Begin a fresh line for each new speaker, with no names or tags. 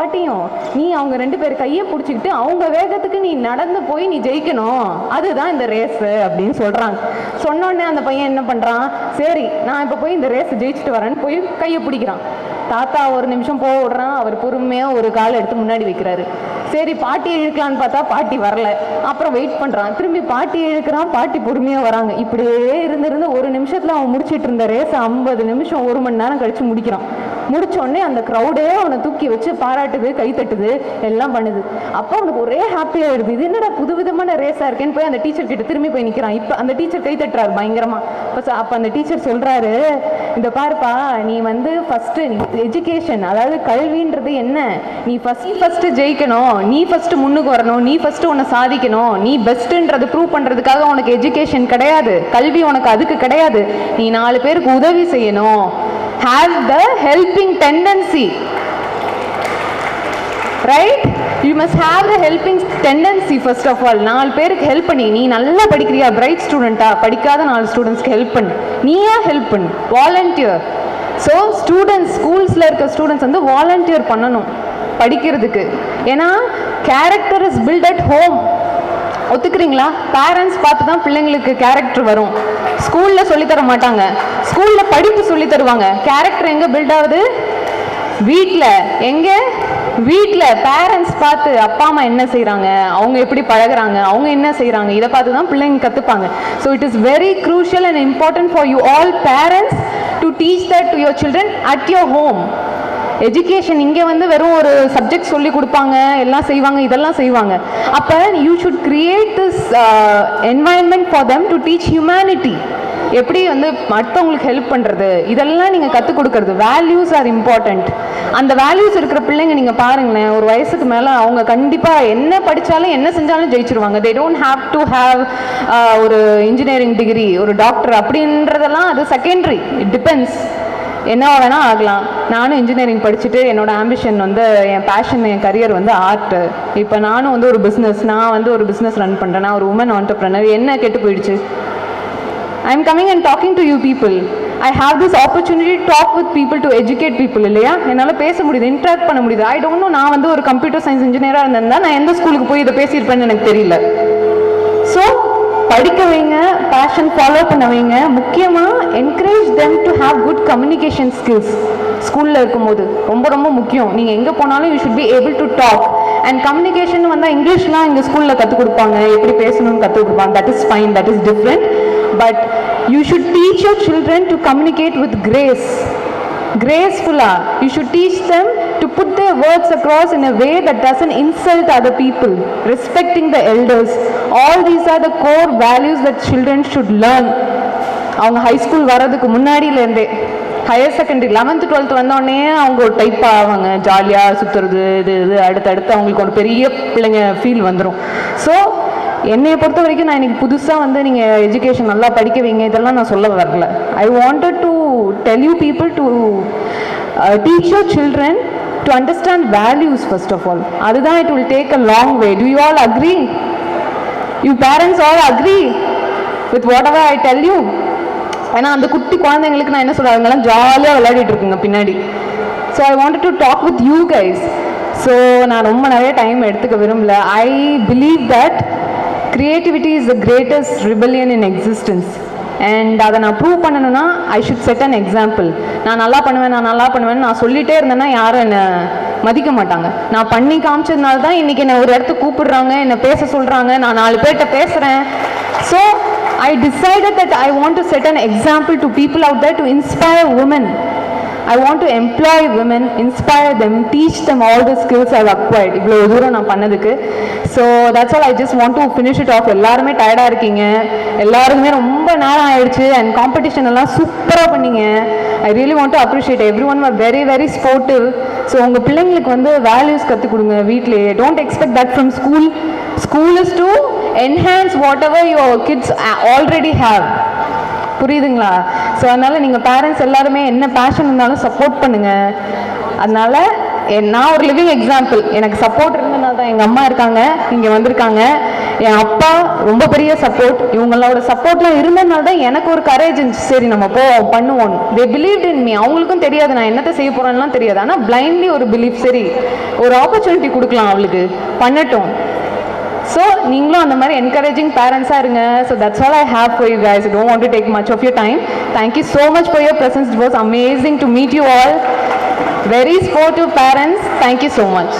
பாட்டியும் நீ அவங்க ரெண்டு பேர் கையை பிடிச்சிக்கிட்டு அவங்க வேகத்துக்கு நீ நடந்து போய் நீ ஜெயிக்கணும். அதுதான் இந்த ரேஸ் அப்படின்னு சொல்கிறாங்க சொன்னோடனே அந்த பையன் என்ன பண்ணுறான் சரி நான் இப்போ போய் இந்த ரேஸ் ஜெயிச்சுட்டு வரேன்னு போய் கையை பிடிக்கிறான். தாத்தா ஒரு நிமிஷம் போக விடுறான். அவர் பொறுமையாக ஒரு கால் எடுத்து முன்னாடி வைக்கிறாரு. சரி பாட்டி இழுக்கலான்னு பார்த்தா பாட்டி வரல. அப்புறம் வெயிட் பண்ணுறான் திரும்பி பாட்டி இழுக்கிறான். பாட்டி பொறுமையாக வராங்க. இப்படியே இருந்திருந்து ஒரு நிமிஷத்தில் அவன் முடிச்சிட்டு இருந்த ரேஸ் ஐம்பது நிமிஷம் ஒரு மணி நேரம் கழித்து முடிக்கிறான். முடிச்ச அந்த க்ரௌடே அவனை தூக்கி வச்சு பாராட்டுது கை தட்டுது எல்லாம் பண்ணுது. அப்போ அவனுக்கு ஒரே ஹாப்பியாக இருக்குது இது என்னடா புது விதமான ரேஸாக இருக்கேன்னு போய் அந்த டீச்சர் கிட்ட திரும்பி போய் நிற்கிறான் இப்போ அந்த டீச்சர் கை தட்டுறாரு பயங்கரமா. அப்போ அப்போ அந்த டீச்சர் சொல்கிறாரு இந்த பாருப்பா நீ வந்து ஃபஸ்ட்டு எஜுகேஷன் அதாவது கல்வின்றது என்ன? நீ ஃபஸ்ட் ஃபஸ்ட்டு ஜெயிக்கணும். நீ ஃபஸ்ட்டு முன்னுக்கு வரணும். நீ ஃபஸ்ட்டு உன்னை சாதிக்கணும். நீ பெஸ்ட்டுன்றது ப்ரூவ் பண்ணுறதுக்காக உனக்கு எஜுகேஷன் கிடையாது. கல்வி உனக்கு அதுக்கு கிடையாது. நீ நாலு பேருக்கு உதவி செய்யணும். Have the helping tendency. Right you must have the helping tendency first of all நாலு பேருக்கு ஹெல்ப் பண்ணி நீ நல்லா படிக்கிறியா? பிரைட் ஸ்டூடெண்ட்டா படிக்காத நாலு ஸ்டூடெண்ட்ஸ்க்கு ஹெல்ப் பண்ணு. நீயா ஹெல்ப் பண்ணு. வாலண்டியர் ஸோ ஸ்டூடெண்ட்ஸ் ஸ்கூல்ஸில் இருக்க ஸ்டூடெண்ட்ஸ் வந்து வாலண்டியர் பண்ணணும் படிக்கிறதுக்கு. ஏன்னா character is built at home ஒத்துக்கிறீங்களா? பேரண்ட்ஸ் பார்த்து தான் பிள்ளைங்களுக்கு கேரக்டர் வரும். ஸ்கூலில் சொல்லித் தர மாட்டாங்க. ஸ்கூலில் படிப்பு சொல்லித் தருவாங்க. கேரக்டர் எங்கே பில்ட் ஆகுது? வீட்டில் எங்கே? வீட்டில் பேரண்ட்ஸ் பார்த்து அப்பா அம்மா என்ன செய்கிறாங்க அவங்க எப்படி பழகுறாங்க? அவங்க என்ன செய்கிறாங்க இதை பார்த்து தான் பிள்ளைங்க கற்றுப்பாங்க so it is very crucial and important for you all parents to teach that to your children at your home education இங்கே வந்து வெறும் ஒரு சப்ஜெக்ட் சொல்லி கொடுப்பாங்க எல்லாம் செய்வாங்க இதெல்லாம் செய்வாங்க. அப்போ you should create this environment for them to teach humanity எப்படி வந்து மற்றவங்களுக்கு ஹெல்ப் பண்ணுறது இதெல்லாம் நீங்கள் கற்றுக் கொடுக்கறது. வேல்யூஸ் ஆர் இம்பார்ட்டண்ட் அந்த வேல்யூஸ் இருக்கிற பிள்ளைங்க நீங்கள் பாருங்களேன் ஒரு வயசுக்கு மேலே அவங்க கண்டிப்பாக என்ன படித்தாலும் என்ன செஞ்சாலும் ஜெயிச்சிருவாங்க. They don't have to have ஒரு இன்ஜினியரிங் டிகிரி ஒரு டாக்டர் அப்படின்றதெல்லாம் அது செகண்டரி இட் டிபெண்ட்ஸ் என்ன வேணால் ஆகலாம். நானும் இன்ஜினியரிங் படிச்சுட்டு என்னோட ஆம்பிஷன் வந்து என் பேஷன் என் கரியர் வந்து ஆர்ட்டு இப்போ நானும் வந்து ஒரு பிஸ்னஸ் நான் வந்து ஒரு பிஸ்னஸ் ரன் பண்ணுறேன் நான் ஒரு உமன் ஆண்டர்பிரனர் என்ன கெட்டு போயிடுச்சு? I am coming and talking to you people I have this opportunity talk with people to educate people இல்லையா? என்னால் பேச முடியுது இன்ட்ராக்ட் பண்ண முடியுது. ஐ டோன்ட் நோ நான் வந்து ஒரு கம்ப்யூட்டர் சயின்ஸ் இன்ஜினியராக இருந்திருந்தா நான் எந்த ஸ்கூலுக்கு போய் இதை பேசியிருப்பேன்னு எனக்கு தெரியல. ஸோ படிக்க வைங்க பேஷன் ஃபாலோ பண்ண வைங்க. முக்கியமாக encourage them to have good communication skills ஸ்கூலில் இருக்கும்போது ரொம்ப ரொம்ப முக்கியம். நீங்கள் எங்கே போனாலும் you should be able to talk and communication வந்தால் இங்கிலீஷ்லாம் எங்கள் ஸ்கூலில் கற்றுக் கொடுப்பாங்க. எப்படி பேசணும்னு கற்றுக் கொடுப்பாங்க. That is fine that is different but you should teach your children to communicate with grace கிரேஸ்ஃபுல்லாக you should teach them to put their words across in a way that doesn't insult other people respecting the elders all these are the core values that children should learn அவங்க high school வர்றதுக்கு முன்னாடியிலேருந்தே higher secondary eleventh twelfth வந்தோடனே அவங்க ஒரு type ஆவாங்க. ஜாலியாக சுற்றுறது இது இது அடுத்தடுத்து அவங்களுக்கு ஒரு பெரிய பிள்ளைங்க ஃபீல் வந்துடும் ஸோ என்னைய பொறுத்த வரைக்கும் நான் இன்னைக்கு புதுசாக வந்து நீங்கள் எஜுகேஷன் நல்லா படிக்க வைங்க. இதெல்லாம் நான் சொல்ல வரல. I wanted to tell you people to teach your children to understand values first of all அதுதான் it will take a long way to you all agree you parents all agree with whatever I tell you ஏன்னா அந்த குட்டி குழந்தைங்களுக்கு நான் என்ன சொல்கிறேன் அவங்கெல்லாம் ஜாலியாக விளையாடிட்டு இருக்குங்க பின்னாடி. So I want to talk with you guys so நான் ரொம்ப நிறைய டைம் எடுத்துக்க விரும்பல. I believe that creativity is the greatest rebellion in existence and அதை நான் ப்ரூவ் பண்ணணும்னா I should set an example நான் நல்லா பண்ணுவேன் நான் நல்லா பண்ணுவேன்னு நான் சொல்லிகிட்டே இருந்தேன்னா யாரும் என்னை மதிக்க மாட்டாங்க. நான் பண்ணி காமிச்சதுனால தான் இன்னைக்கு என்னை ஒரு இடத்துக்கு கூப்பிடுறாங்க என்னை பேச சொல்கிறாங்க நான் நாலு பேர்கிட்ட பேசுகிறேன் so I decided that I want to set an example to people out there to inspire women. I want to employ women inspire them teach them all the skills I acquired இவ்வளோ தூரம் நான் பண்ணதுக்கு. So that's all I just want to finish it off எல்லாருமே டயர்டாக இருக்கீங்க. எல்லாருக்குமே ரொம்ப நேரம் ஆயிடுச்சு. அண்ட் காம்படிஷன் எல்லாம் சூப்பராக பண்ணீங்க. I really want to appreciate everyone are very very sportive so உங்கள் பிள்ளைங்களுக்கு வந்து வேல்யூஸ் கற்றுக் கொடுங்க வீட்லேயே. Don't expect that from school school is to enhance whatever your kids already have புரியுதுங்களா? ஸோ அதனால் நீங்கள் பேரண்ட்ஸ் எல்லாருமே என்ன பேஷன் இருந்தாலும் சப்போர்ட் பண்ணுங்கள் அதனால் என்- நான் ஒரு லிவிங் எக்ஸாம்பிள் எனக்கு சப்போர்ட் இருந்ததுனால தான் எங்கள் அம்மா இருக்காங்க இங்கே வந்திருக்காங்க. என் அப்பா ரொம்ப பெரிய சப்போர்ட் இவங்களோட சப்போர்ட்லாம் இருந்ததுனால தான் எனக்கு ஒரு கரேஜ் இருந்துச்சு. சரி நம்ம போவோம் பண்ணுவோம். தே பிலீவ் இன் மீ அவங்களுக்கும் தெரியாது. நான் என்னத்தை செய்ய போகிறேன்லாம் தெரியாது. ஆனால் பிளைண்ட்லி ஒரு பிலீஃப் சரி ஒரு ஆப்பர்ச்சுனிட்டி கொடுக்கலாம் அவளுக்கு. பண்ணட்டும். ஸோ நீங்களும் அந்த மாதிரி என்கரேஜிங் பேரண்ட்ஸாக இருங்க. So that's all I have for you guys don't want to take much of your time thank you so much for your presence it was amazing to meet you all very sportive parents thank you so much